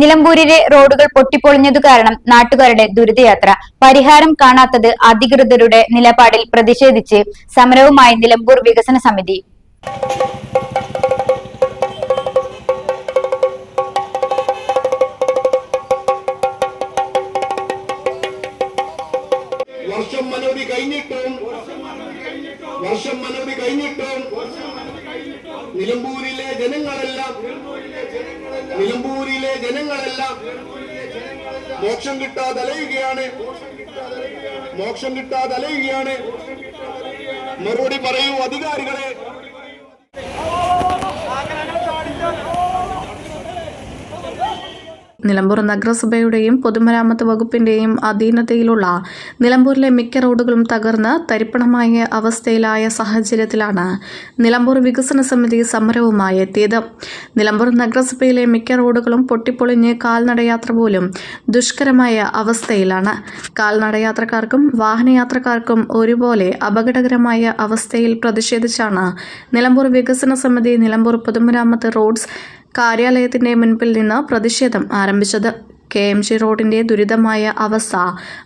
നിലമ്പൂരിലെ റോഡുകൾ പൊട്ടിപ്പൊളിഞ്ഞതു കാരണം നാട്ടുകാരുടെ ദുരിതയാത്ര. പരിഹാരം കാണാത്തത് അധികൃതരുടെ നിലപാടിൽ പ്രതിഷേധിച്ച് സമരവുമായി നിലമ്പൂർ വികസന സമിതി. വർഷം മനവധി കഴിഞ്ഞിട്ടും വർഷം മനവധി കഴിഞ്ഞിട്ടും നിലമ്പൂരിലെ ജനങ്ങളെല്ലാം നിലമ്പൂരിലെ ജനങ്ങളെല്ലാം മോക്ഷം കിട്ടാതെ അലയുകയാണ് മോക്ഷം കിട്ടാതെ അലയുകയാണ് മറുപടി പറയൂ അധികാരികളെ. നിലമ്പൂർ നഗരസഭയുടെയും പൊതുമരാമത്ത് വകുപ്പിന്റെയും അധീനതയിലുള്ള നിലമ്പൂരിലെ മിക്ക റോഡുകളും തകർന്ന് തരിപ്പണമായ അവസ്ഥയിലായ സാഹചര്യത്തിലാണ് നിലമ്പൂർ വികസന സമിതി സമരവുമായി എത്തിയത്. നിലമ്പൂർ നഗരസഭയിലെ മിക്ക റോഡുകളും പൊട്ടിപ്പൊളിഞ്ഞ് കാൽനടയാത്ര പോലും ദുഷ്കരമായ അവസ്ഥയിലാണ്. കാൽനടയാത്രക്കാർക്കും വാഹനയാത്രക്കാർക്കും ഒരുപോലെ അപകടകരമായ അവസ്ഥയിൽ പ്രതിഷേധിച്ചാണ് നിലമ്പൂർ വികസന സമിതി നിലമ്പൂർ പൊതുമരാമത്ത് റോഡ്സ് കാര്യാലയത്തിന്റെ മുൻപിൽ നിന്ന് പ്രതിഷേധം ആരംഭിച്ചത്. കെ എം ജി റോഡിന്റെ ദുരിതമായ അവസ്ഥ.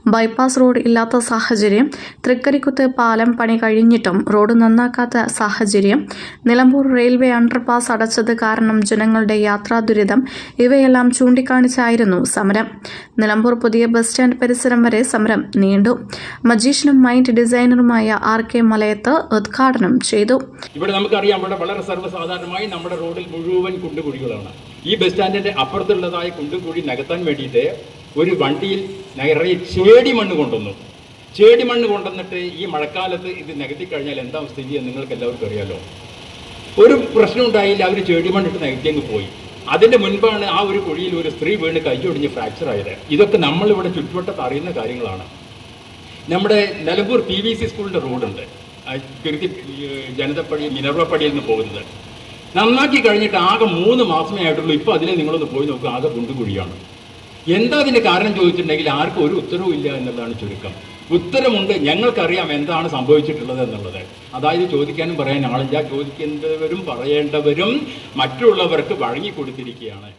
ബൈപ്പാസ് റോഡ് ഇല്ലാത്ത സാഹചര്യം. തൃക്കരിക്കുത്ത് പാലം പണി കഴിഞ്ഞിട്ടും റോഡ് നന്നാക്കാത്ത സാഹചര്യം. നിലമ്പൂർ റെയിൽവേ അണ്ടർപാസ് അടച്ചത് കാരണം ജനങ്ങളുടെ യാത്രാ ദുരിതം. ഇവയെല്ലാം ചൂണ്ടിക്കാണിച്ചായിരുന്നു സമരം. നിലമ്പൂർ പുതിയ ബസ് സ്റ്റാൻഡ് പരിസരം വരെ സമരം നീണ്ടു. മജീഷനും മൈൻഡ് ഡിസൈനറുമായ ആർ കെ മലയത്ത് ഉദ്ഘാടനം ചെയ്തു. ഇവിടെ നമുക്കറിയാം ഇവിടെ വളരെ സർവസാധാരണമായി നമ്മുടെ റോഡിൽ മുഴുവൻ കുണ്ടുകുഴികളാണ്. ഈ ബസ് സ്റ്റാൻഡിന്റെ അപ്പുറത്തുള്ളതായ കൂടി നികത്താൻ വേണ്ടിയിട്ട് ഒരു വണ്ടിയിൽ നിറയെ ചേടി മണ്ണ് കൊണ്ടുവന്നു. ചേടി മണ്ണ് കൊണ്ടുവന്നിട്ട് ഈ മഴക്കാലത്ത് ഇത് നികത്തി കഴിഞ്ഞാൽ എന്താ സ്ഥിതി എന്ന് നിങ്ങൾക്ക് എല്ലാവർക്കും അറിയാലോ. ഒരു പ്രശ്നം ഉണ്ടായില്ല അവർ ചേടി മണ്ണിട്ട് നികത്തിയങ്ങ് പോയി. അതിന്റെ മുൻപാണ് ആ ഒരു കുഴിയിൽ ഒരു സ്ത്രീ വീണ് കൈയൊടിഞ്ഞ് ഫ്രാക്ചർ ആയത്. ഇതൊക്കെ നമ്മളിവിടെ ചുറ്റുവട്ടത്ത് അറിയുന്ന കാര്യങ്ങളാണ്. നമ്മുടെ നിലമ്പൂർ പി വി സി സ്കൂളിന്റെ റോഡുണ്ട് ഏഹ് ജനതപ്പടി മിനർവപ്പടിയിൽ നിന്ന് പോകുന്നത്. നന്നാക്കി കഴിഞ്ഞിട്ട് ആകെ മൂന്ന് മാസമേ ആയിട്ടുള്ളൂ. ഇപ്പോൾ അതിനെ നിങ്ങളൊന്ന് പോയി നോക്കുക ആകെ കുണ്ടുകുഴിയാണ് എന്താ അതിന്റെ കാരണം ചോദിച്ചിട്ടുണ്ടെങ്കിൽ ആർക്കും ഒരു ഉത്തരവും ഇല്ല എന്നുള്ളതാണ് ചുരുക്കം. ഉത്തരമുണ്ട്. ഞങ്ങൾക്കറിയാം എന്താണ് സംഭവിച്ചിട്ടുള്ളത് എന്നുള്ളത്. അതായത് ചോദിക്കാനും പറയാൻ ആളില്ല. ചോദിക്കേണ്ടവരും പറയേണ്ടവരും മറ്റുള്ളവർക്ക് വഴങ്ങിക്കൊടുത്തിരിക്കുകയാണ്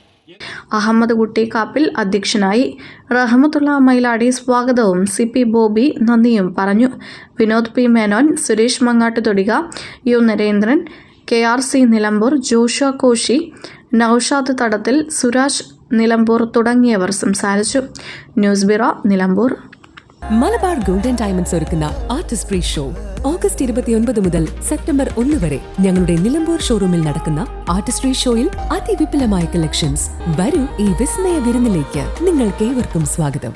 അഹമ്മദ് കുട്ടി കാപ്പിൽ അധ്യക്ഷനായി. റഹമത്തുള്ള മൈലാടി സ്വാഗതവും. സി പി ബോബി നന്ദിയും പറഞ്ഞു. Vinod P Menon Suresh Mangattuthodika U Narendran K R C Nilambur Josha Koshy Naushad Thadathil Suraj Nilambur തുടങ്ങിയവർ സംസാരിച്ചു. News bureau Nilambur. Malabar golden diamonds ഒരുക്കുന്ന ആർട്ടിസ്റ്റ് ഫ്രീ ഷോ. ഓഗസ്റ്റ് ഇരുപത്തിയൊൻപത് മുതൽ സെപ്റ്റംബർ ഒന്ന് വരെ ഞങ്ങളുടെ നിലമ്പൂർ ഷോറൂമിൽ നടക്കുന്ന ആർട്ടിസ്റ്റ് ഫ്രീ ഷോയിൽ അതിവിപുലമായ കളക്ഷൻസ്. വരൂ ഈ വിസ്മയ വിരുന്നിലേക്ക്. നിങ്ങൾക്ക് ഏവർക്കും സ്വാഗതം.